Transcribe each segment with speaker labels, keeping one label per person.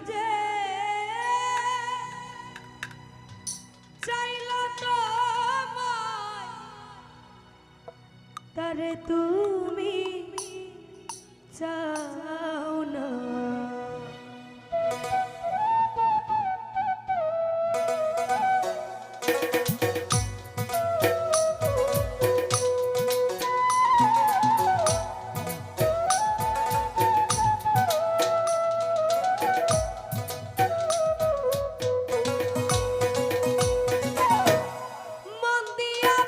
Speaker 1: কাজে চাইল তো তারে তুই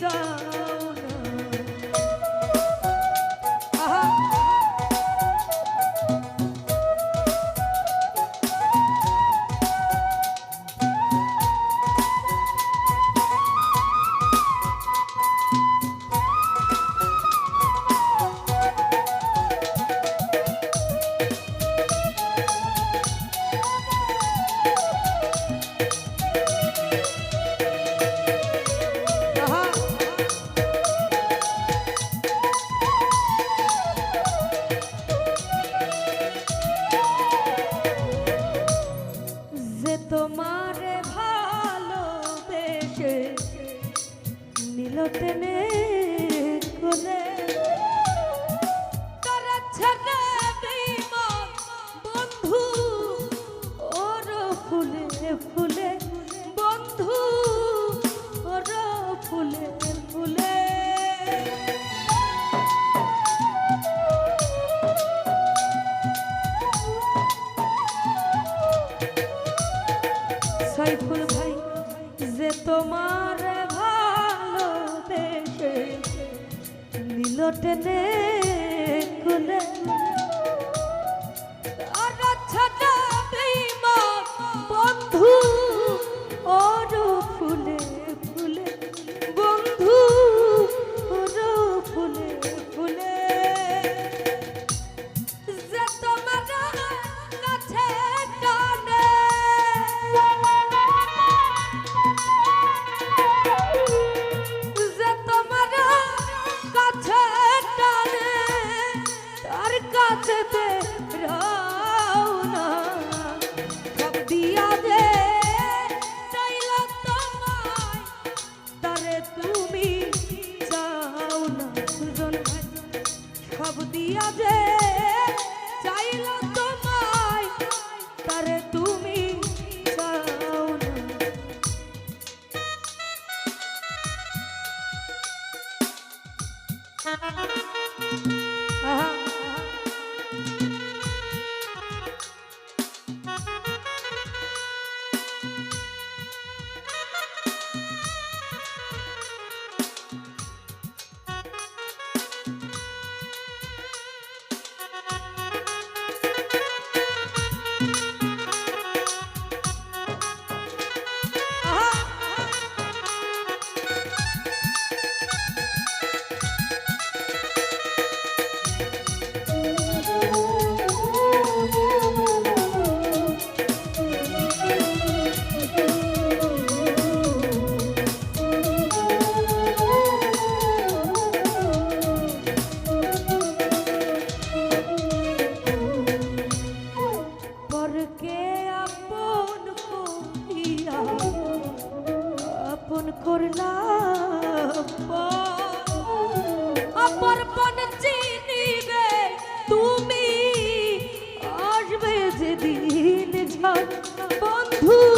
Speaker 1: চল সাইফুল ভাই যে তোমার ভালো দেশে নীল Thank you. বন্ধু।